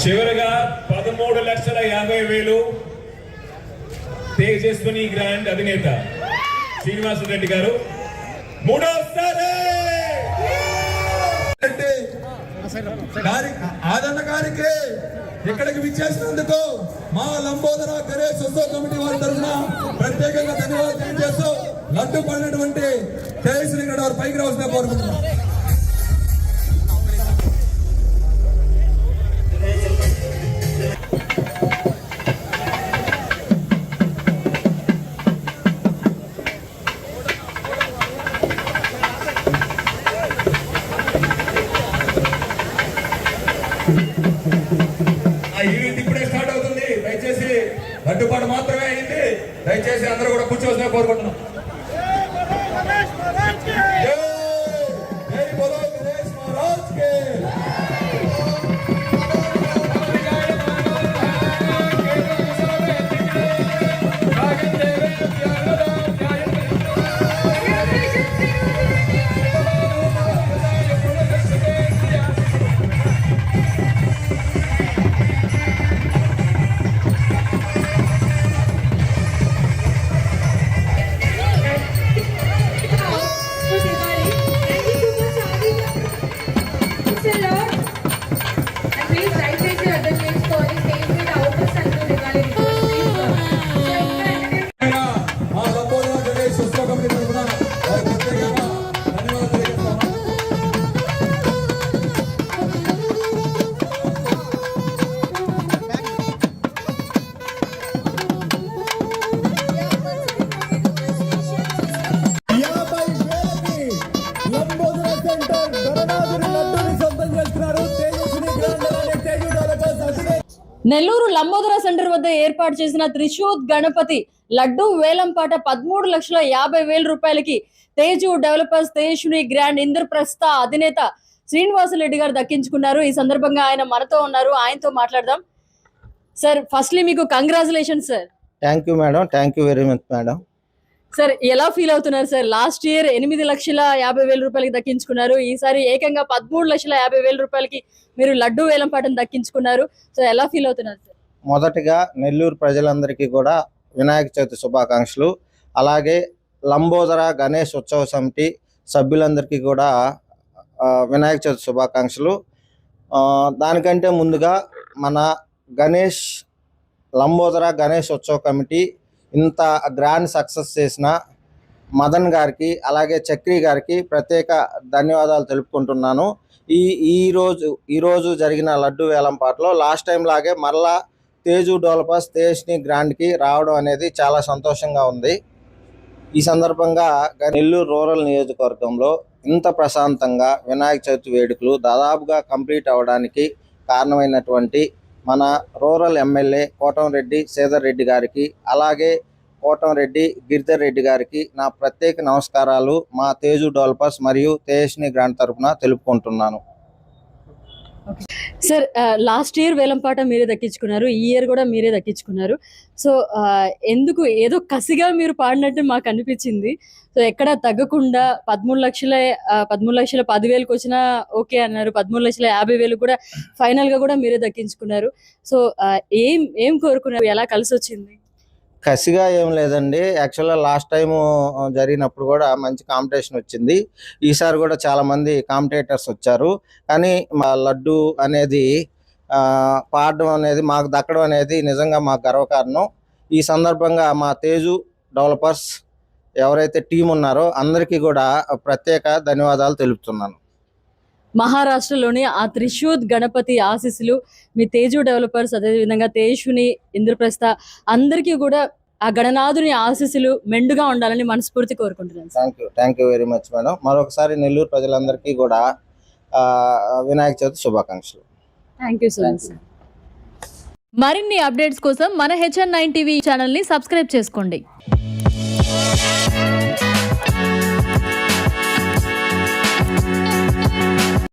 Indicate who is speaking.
Speaker 1: చివరగా పదమూడు లక్షల యాభై వేలు తేజస్విని గ్రాండ్ అధినేత శ్రీనివాస రెడ్డి గారు. మూడోసారి!
Speaker 2: అంటే ఆదరణ గారికి ఇక్కడికి విచ్చేసినందుకు మా లంబోదర గణేష్ ఉత్సవ కమిటీ వారి తరఫున ప్రత్యేకంగా ధన్యవాదాలు తెలియజేస్తూ లడ్డు పడినటువంటి తేజస్విని గారు పైకి రావాల్సిన కోరుకుంటున్నాం. ఆ ఈవెంట్ ఇప్పుడే స్టార్ట్ అవుతుంది. దయచేసి లడ్డుపాటు మాత్రమే అయింది. దయచేసి అందరూ కూడా కూర్చోవాల్సిన కోరుకుంటున్నాం.
Speaker 3: నెల్లూరు లంబోదర సెంటర్ వద్ద ఏర్పాటు చేసిన త్రిశూత్ గణపతి లడ్డు వేలంపాట పదమూడు లక్షల యాభై వేల రూపాయలకి తేజు డెవలపర్స్ తేజుని గ్రాండ్ ఇంద్రప్రస్థ అధినేత శ్రీనివాసరెడ్డి గారు దక్కించుకున్నారు. ఈ సందర్భంగా ఆయన మనతో ఉన్నారు. ఆయనతో మాట్లాడదాం. సార్ ఫస్ట్లీ మీకు congratulation sir
Speaker 4: thank you madam thank you very much madam
Speaker 3: sir ఎలా ఫీల్ అవుతున్నారు సార్ లాస్ట్ ఇయర్ ఎనిమిది లక్షల యాభై వేల రూపాయలకి దక్కించుకున్నారు. ఈసారి ఏకంగా పదమూడు లక్షల యాభై వేల రూపాయలకి మీరు లడ్డు వేలంపాటను దక్కించుకున్నారు. సో ఎలా ఫీల్ అవుతున్నారు సార్
Speaker 4: మొదటగా నెల్లూరు ప్రజలందరికీ కూడా వినాయక చవితి శుభాకాంక్షలు. అలాగే లంబోదర గణేష్ ఉత్సవ సమితి సభ్యులందరికీ కూడా వినాయక చవితి శుభాకాంక్షలు. దానికంటే ముందుగా మన గణేష్ లంబోదర గణేష్ ఉత్సవ కమిటీ ఇంత గ్రాండ్ సక్సెస్ చేసిన మదన్ గారికి అలాగే చక్రి గారికి ప్రత్యేక ధన్యవాదాలు తెలుపుకుంటున్నాను. ఈ ఈరోజు ఈరోజు జరిగిన లడ్డు వేలంపాటలో లాస్ట్ టైం లాగే మరలా తేజు డెవలపర్స్ తేజ్ని గ్రాండ్కి రావడం అనేది చాలా సంతోషంగా ఉంది. ఈ సందర్భంగా నెల్లూరు రూరల్ నియోజకవర్గంలో ఇంత ప్రశాంతంగా వినాయక చవితి వేడుకలు దాదాపుగా కంప్లీట్ అవ్వడానికి కారణమైనటువంటి మన రూరల్ ఎమ్మెల్యే కోటంరెడ్డి సేదర్ రెడ్డి గారికి అలాగే కోటంరెడ్డి గిరిధర్ రెడ్డి గారికి నా ప్రత్యేక నమస్కారాలు మా తేజు డెవలపర్స్ మరియు తేజ్ని గ్రాండ్ తరఫున తెలుపుకుంటున్నాను.
Speaker 3: సార్ లాస్ట్ ఇయర్ వేలంపాట మీరే దక్కించుకున్నారు ఈ ఇయర్ కూడా మీరే దక్కించుకున్నారు. సో ఎందుకు ఏదో కసిగా మీరు పాడినట్టు మాకు అనిపించింది. సో ఎక్కడ తగ్గకుండా పదమూడు లక్షల పదమూడు లక్షల పదివేలకు వచ్చినా ఓకే అన్నారు. పదమూడు లక్షల యాభై వేలు కూడా ఫైనల్గా కూడా మీరే దక్కించుకున్నారు. సో ఏం ఏం కోరుకున్నారు? ఎలా కలిసి వచ్చింది
Speaker 4: కసిగా ఏం లేదండి. యాక్చువల్గా లాస్ట్ టైము జరిగినప్పుడు కూడా మంచి కాంపిటీషన్ వచ్చింది. ఈసారి కూడా చాలామంది కాంపిటేటర్స్ వచ్చారు. కానీ మా లడ్డు అనేది పాడడం అనేది మాకు దక్కడం అనేది నిజంగా మాకు గర్వకారణం. ఈ సందర్భంగా మా తేజు డెవలపర్స్ ఎవరైతే టీం ఉన్నారో అందరికీ కూడా ప్రత్యేక ధన్యవాదాలు తెలుపుతున్నాను.
Speaker 3: మహారాష్ట్రలోని ఆ త్రిశూద్ గణపతి ఆశీస్సులు మీ తేజు డెవలపర్స్ అదేవిధంగా తేజుని ఇంద్రప్రస్థ అందరికీ కూడా ఆ గణనాథుని ఆశీస్సులు మెండుగా ఉండాలని మనస్ఫూర్తి కోరుకుంటున్నాను sir.
Speaker 4: Thank you thank you very much madam మరొకసారి నెల్లూరు ప్రజలందరికీ కూడా వినాయక చవితి శుభాకాంక్షలు.
Speaker 3: Thank you so much sir
Speaker 5: మరిన్ని అప్డేట్స్ కోసం మన హెచ్ఎన్ నైన్ టీవీ ఛానల్ని సబ్స్క్రైబ్ చేసుకోండి.